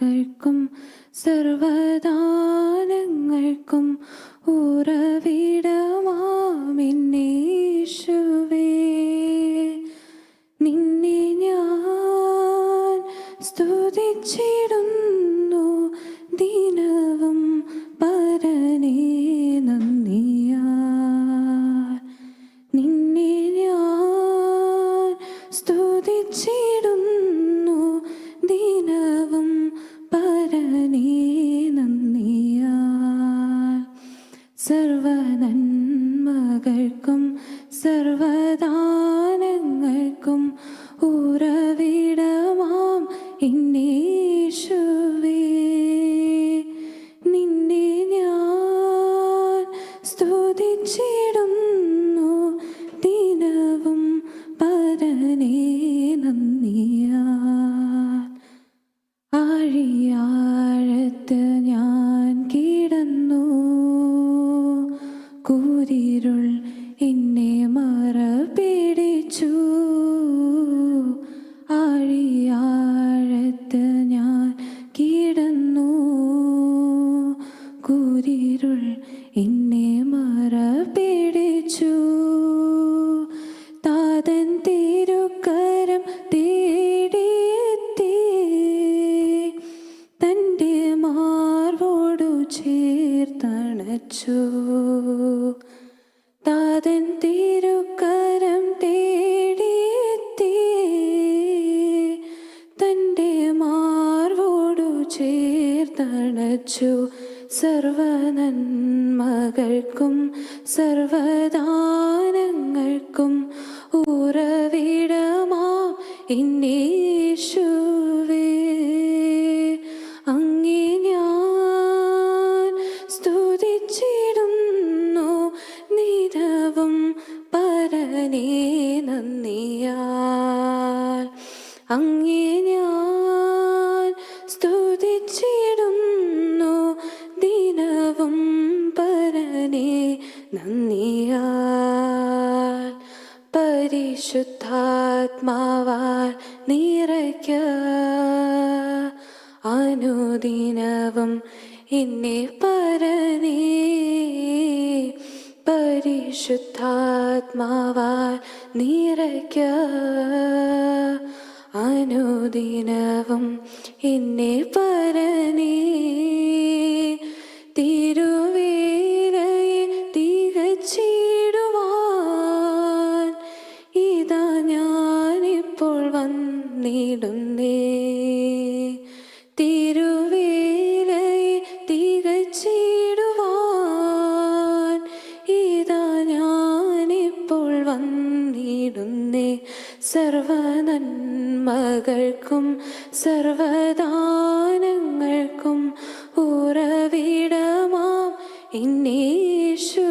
നന്മകൾക്കും സർവദാനങ്ങൾക്കും ഉറവിടമാമിന്നേശുവേ നിന്നെ ഞാൻ സ്തുതിച്ചിടുന്നു. സർവനന്മകൾക്കും സർവദാനങ്ങൾക്കും ഉറവിടമാം ഇന്നീശുവേ. നിന്നെ ഞാൻ സ്തുതിച്ചിടുന്നു കൂരിരുൾ എന്നെ മറ പിടിച്ചു താതൻ തിരുക്കരം തേടിയെത്തി. തന്റെ മാർവോടു ചേർത്തണച്ചു. താതൻ തിരുക്കരം ചേർത്തണച്ചു സർവനന്മകൾക്കും സർവദാനങ്ങൾക്കും ഉറവിടമാ ഇന്നീശുവേ. അങ്ങേ ഞാൻ സ്തുതിച്ചിടുന്നു നിരവും പരനേ പരിശുദ്ധാത്മാവാൽ നിറയ്ക്ക. അനുദിനവും എന്നെ പരനേ. പരിശുദ്ധാത്മാവാൽ നിറയ്ക്ക. അനുദിനവും എന്നെ പരനേ. വന്നിടുന്നേ. സർവനന്മകൾക്കും സർവദാനങ്ങൾക്കും ഉറവിടമാം. ഇന്നീശുവേ